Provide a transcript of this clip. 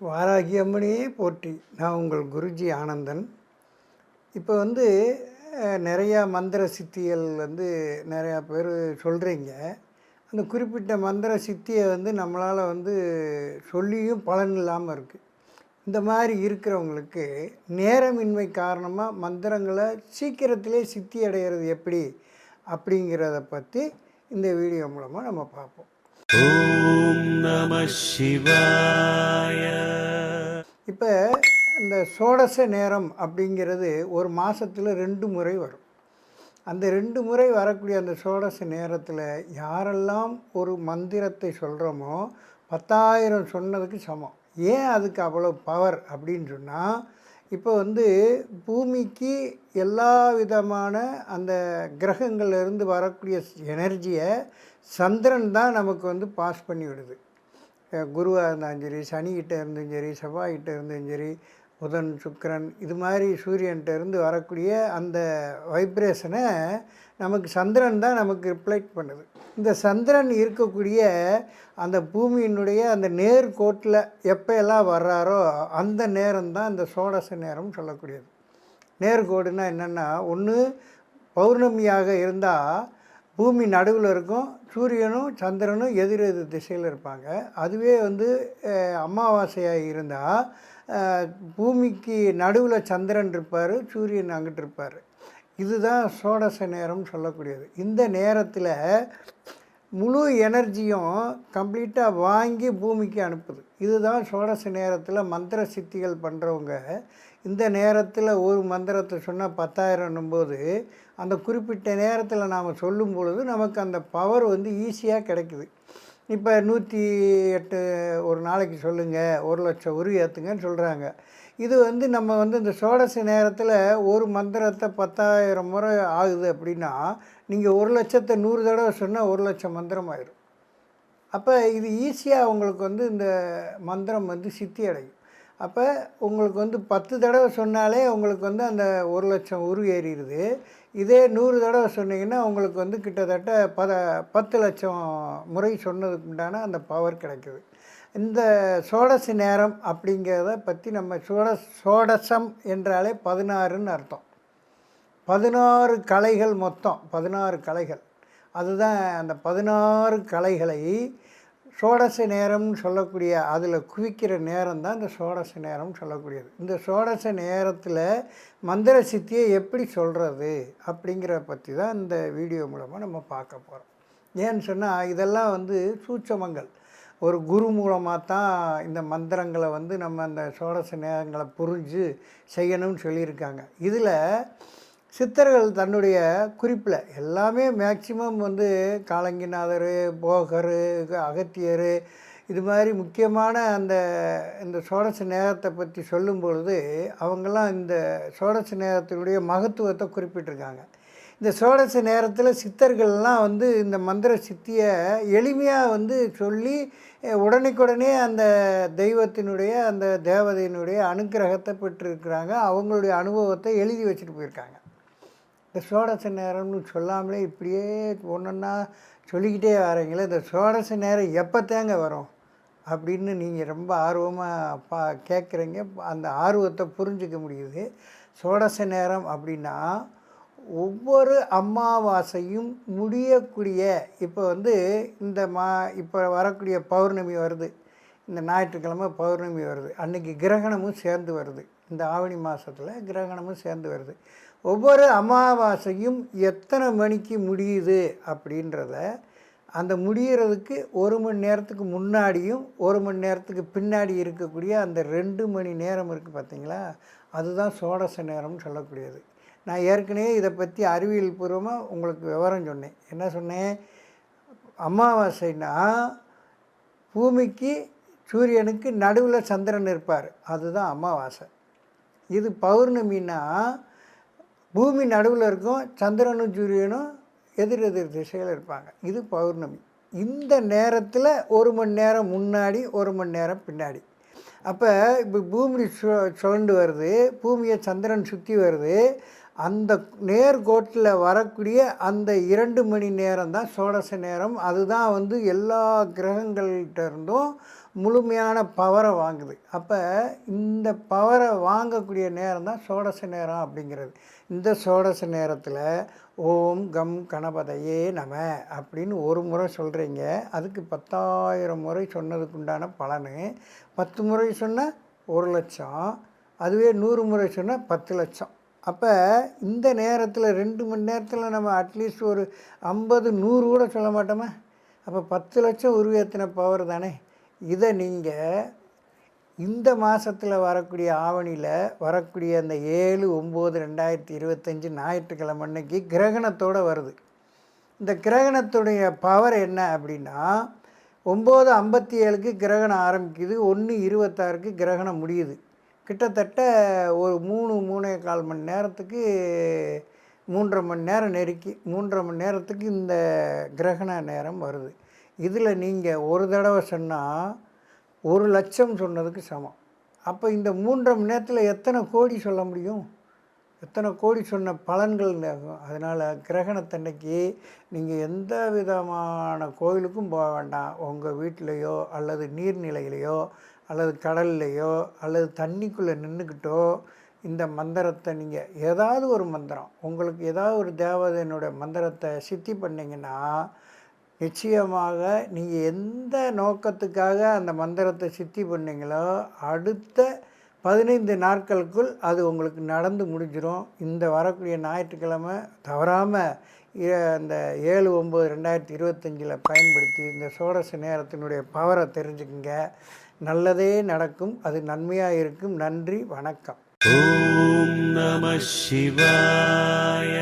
வாராகி அம்மனையே போற்றி. நான் உங்கள் குருஜி ஆனந்தன். இப்போ வந்து நிறையா மந்திர சித்திகள் வந்து நிறையா பேர் சொல்கிறீங்க அந்த குறிப்பிட்ட மந்திர சித்தியை வந்து நம்மளால் வந்து சொல்லியும் பலன் இல்லாமல் இருக்குது இந்த மாதிரி இருக்கிறவங்களுக்கு நேரமின்மை காரணமாக மந்திரங்களை சீக்கிரத்திலே சித்தி அடைகிறது எப்படி? அப்படிங்கிறத பற்றி இந்த வீடியோ மூலமாக நம்ம பார்ப்போம். ஓம் நம சிவாய. இப்போ இந்த சோடச நேரம் அப்படிங்கிறது ஒரு மாதத்தில் ரெண்டு முறை வரும். அந்த ரெண்டு முறை வரக்கூடிய அந்த சோடச நேரத்தில் யாரெல்லாம் ஒரு மந்திரத்தை சொல்கிறோமோ பத்தாயிரம் சொன்னதுக்கு சமம். ஏன் அதுக்கு அவ்வளோ பவர் அப்படின்னு சொன்னால் இப்போ வந்து பூமிக்கு எல்லா விதமான அந்த கிரகங்கள்லேருந்து வரக்கூடிய எனர்ஜியை சந்திரன் தான் நமக்கு வந்து பாஸ் பண்ணி விடுது. குருவாக இருந்தாலும் சரி சனிக்கிட்ட இருந்தும் சரி செவ்வாய்கிட்ட இருந்தும் சரி புதன் சுக்கரன் இது மாதிரி சூரியன்கிட்ட இருந்து வரக்கூடிய அந்த வைப்ரேஷனை நமக்கு சந்திரன் தான் நமக்கு ரிப்ளைட் பண்ணுது. இந்த சந்திரன் இருக்கக்கூடிய அந்த பூமியினுடைய அந்த நேர்கோட்டில் எப்போ எல்லாம் வர்றாரோ அந்த நேரம் தான் இந்த சோடச நேரம் சொல்லக்கூடியது. நேர்கோடுனா என்னென்னா ஒன்று பௌர்ணமியாக இருந்தால் பூமி நடுவில் இருக்கும் சூரியனும் சந்திரனும் எதிர் எதிர் திசையில் இருப்பாங்க. அதுவே வந்து அமாவாசையாக இருந்தால் பூமிக்கு நடுவில் சந்திரன் இருப்பார் சூரியன் அங்கிட்டு இருப்பார். இதுதான் சோடச நேரம் சொல்லக்கூடியது. இந்த நேரத்தில் முழு எனர்ஜியும் கம்ப்ளீட்டாக வாங்கி பூமிக்கு அனுப்புது. இதுதான் சோடச நேரத்தில் மந்திர சித்திகள் பண்ணுறவங்க இந்த நேரத்தில் ஒரு மந்திரத்தை சொன்னால் பத்தாயிரம் போது அந்த குறிப்பிட்ட நேரத்தில் நாம் சொல்லும் பொழுது நமக்கு அந்த பவர் வந்து ஈஸியாக கிடைக்குது. இப்போ நூற்றி எட்டு ஒரு நாளைக்கு சொல்லுங்கள் ஒரு லட்சம் உரு ஏற்றுங்கன்னு சொல்கிறாங்க இது வந்து நம்ம வந்து இந்த சோடச நேரத்தில் ஒரு மந்திரத்தை பத்தாயிரம் முறை ஆகுது அப்படின்னா நீங்கள் ஒரு லட்சத்தை நூறு தடவை சொன்னால் ஒரு லட்சம் மந்திரம் ஆயிடும் அப்போ இது ஈஸியாக உங்களுக்கு வந்து இந்த மந்திரம் வந்து சித்தி அடையும். அப்போ உங்களுக்கு வந்து பத்து தடவை சொன்னாலே உங்களுக்கு வந்து அந்த ஒரு லட்சம் உரு ஏறிடுது இதே நூறு தடவை சொன்னீங்கன்னா உங்களுக்கு வந்து கிட்டத்தட்ட பத பத்து லட்சம் முறை சொன்னதுக்கு உண்டான அந்த பவர் கிடைக்குது. இந்த சோடச நேரம் அப்படிங்கிறத பற்றி நம்ம சோட சோடசம் என்றாலே பதினாறுன்னு அர்த்தம். பதினாறு கலைகள் மொத்தம் பதினாறு கலைகள். அதுதான் அந்த பதினாறு கலைகளை சோடச நேரம்னு சொல்லக்கூடிய அதில் குவிக்கிற நேரம் தான் இந்த சோடச நேரம்னு சொல்லக்கூடியது. இந்த சோடச நேரத்தில் மந்திர சித்தியை எப்படி சொல்கிறது அப்படிங்கிற பற்றி தான் இந்த வீடியோ மூலமாக நம்ம பார்க்க போகிறோம் ஏன்னு சொன்னால் இதெல்லாம் வந்து சூட்சமங்கள். ஒரு குரு மூலமாக தான் இந்த மந்திரங்களை வந்து நம்ம அந்த சோடச நேரங்களை புரிஞ்சு செய்யணும்னு சொல்லியிருக்காங்க. இதில் சித்தர்கள் தன்னுடைய குறிப்பில் எல்லாமே மேக்சிமம் வந்து காலங்கிநாதர் போகர் அகத்தியர் இது மாதிரி முக்கியமான அந்த இந்த சோடச நேரத்தை பற்றி சொல்லும் பொழுது அவங்கெல்லாம் இந்த சோடச நேரத்தினுடைய மகத்துவத்தை குறிப்பிட்டிருக்காங்க. இந்த சோடச நேரத்தில் சித்தர்கள்லாம் வந்து இந்த மந்திர சித்தியை எளிமையாக வந்து சொல்லி உடனுக்குடனே அந்த தெய்வத்தினுடைய அந்த தேவதையினுடைய அனுக்கிரகத்தை பெற்றிருக்கிறாங்க. அவங்களுடைய அனுபவத்தை எழுதி வச்சுட்டு போயிருக்காங்க. இந்த சோடச நேரம்னு சொல்லாமலே இப்படியே ஒன்றொன்னா சொல்லிக்கிட்டே வரீங்களே இந்த சோடச நேரம் எப்போ தேங்க வரும்? அப்படின்னு நீங்கள் ரொம்ப ஆர்வமாக பா கேட்குறீங்க அந்த ஆர்வத்தை புரிஞ்சிக்க முடியுது. சோடச நேரம் அப்படின்னா ஒவ்வொரு அமாவாசையும் முடியக்கூடிய இப்போ வந்து இந்த மா இப்போ வரக்கூடிய பௌர்ணமி வருது. இந்த ஞாயிற்றுக்கிழமை பௌர்ணமி வருது. அன்றைக்கி கிரகணமும் சேர்ந்து வருது. இந்த ஆவணி மாதத்தில் கிரகணமும் சேர்ந்து வருது. ஒவ்வொரு அமாவாசையும் எத்தனை மணிக்கு முடியுது அப்படின்றத அந்த முடிகிறதுக்கு ஒரு மணி நேரத்துக்கு முன்னாடியும் ஒரு மணி நேரத்துக்கு பின்னாடி இருக்கக்கூடிய அந்த ரெண்டு மணி நேரம் இருக்குது பார்த்திங்களா அதுதான் சோடச நேரம்னு சொல்லக்கூடியது. நான் ஏற்கனவே இதை பற்றி அறிவியல் பூர்வமாக உங்களுக்கு விவரம் சொன்னேன். என்ன சொன்னேன்? அமாவாசைன்னா பூமிக்கு சூரியனுக்கு நடுவில் சந்திரன் இருப்பார். அதுதான் அமாவாசை. இது பௌர்ணமின்னா பூமி நடுவில் இருக்கும் சந்திரனும் சூரியனும் எதிர் எதிர் திசையில் இருப்பாங்க. இது பௌர்ணமி. இந்த நேரத்தில் ஒரு மணி நேரம் முன்னாடி ஒரு மணி நேரம் பின்னாடி. அப்போ இப்போ பூமி சு சுழண்டு வருது பூமியை சந்திரன் சுற்றி வருது அந்த நேர்கோட்டில் வரக்கூடிய அந்த இரண்டு மணி நேரம் தான் சோடச நேரம். அதுதான் வந்து எல்லா கிரகங்கள்கிட்ட இருந்தும் முழுமையான பவரை வாங்குது. அப்போ இந்த பவரை வாங்கக்கூடிய நேரம் தான் சோடச நேரம் அப்படிங்கிறது. இந்த சோடச நேரத்தில் ஓம் கம் கணபதையே நம அப்படின்னு ஒரு முறை சொல்கிறீங்க அதுக்கு பத்தாயிரம் முறை சொன்னதுக்கு உண்டான பலனு. பத்து முறை சொன்னால் ஒரு லட்சம். அதுவே நூறு முறை சொன்னால் பத்து லட்சம். அப்போ இந்த நேரத்தில் ரெண்டு மணி நேரத்தில் நம்ம அட்லீஸ்ட் ஒரு ஐம்பது நூறு கூட சொல்ல மாட்டோமா? அப்போ பத்து லட்சம் உருவேற்றின பவர் தானே. இதை நீங்கள் இந்த மாதத்தில் வரக்கூடிய ஆவணியில் வரக்கூடிய அந்த ஏழு ஒம்பது ரெண்டாயிரத்தி இருபத்தஞ்சி ஞாயிற்றுக்கிழமை அன்னைக்கு கிரகணத்தோடு வருது. இந்த கிரகணத்துடைய பவர் என்ன அப்படின்னா ஒம்பது ஐம்பத்தி ஏழுக்கு கிரகணம் ஆரம்பிக்குது ஒன்று இருபத்தாறுக்கு கிரகணம் முடியுது. கிட்டத்தட்ட ஒரு மூணு மூணே கால் மணி நேரத்துக்கு மூன்றரை மணி நேரம் நெருக்கி மூன்றரை மணி நேரத்துக்கு இந்த கிரகண நேரம் வருது. இதில் நீங்கள் ஒரு தடவை சொன்னால் ஒரு லட்சம் சொன்னதுக்கு சமம். அப்போ இந்த மூன்றரை மணி நேரத்தில் எத்தனை கோடி சொல்ல முடியும்? எத்தனை கோடி சொன்ன பலன்கள் ஆகும் அதனால் கிரகணத்தன்னைக்கு நீங்கள் எந்த விதமான கோயிலுக்கும் போக வேண்டாம். உங்கள் வீட்டிலையோ அல்லது நீர்நிலையிலையோ அல்லது கடல்லையோ அல்லது தண்ணிக்குள்ளே நின்றுக்கிட்டோ இந்த மந்திரத்தை நீங்கள் ஏதாவது ஒரு மந்திரம் உங்களுக்கு ஏதாவது ஒரு தேவதையினுடைய மந்திரத்தை சித்தி பண்ணிங்கன்னா நிச்சயமாக நீங்கள் எந்த நோக்கத்துக்காக அந்த மந்திரத்தை சித்தி பண்ணீங்களோ அடுத்த பதினைந்து நாட்களுக்குள் அது உங்களுக்கு நடந்து முடிஞ்சிடும் இந்த வரக்கூடிய ஞாயிற்றுக்கிழமை தவறாமல் அந்த ஏழு ஒம்பது ரெண்டாயிரத்தி இருபத்தஞ்சில் பயன்படுத்தி இந்த சோடச நேரத்தினுடைய பவரை தெரிஞ்சுக்குங்க. நல்லதே நடக்கும். அது நன்மையாக இருக்கும். நன்றி வணக்கம். ஓம் நம சிவாய.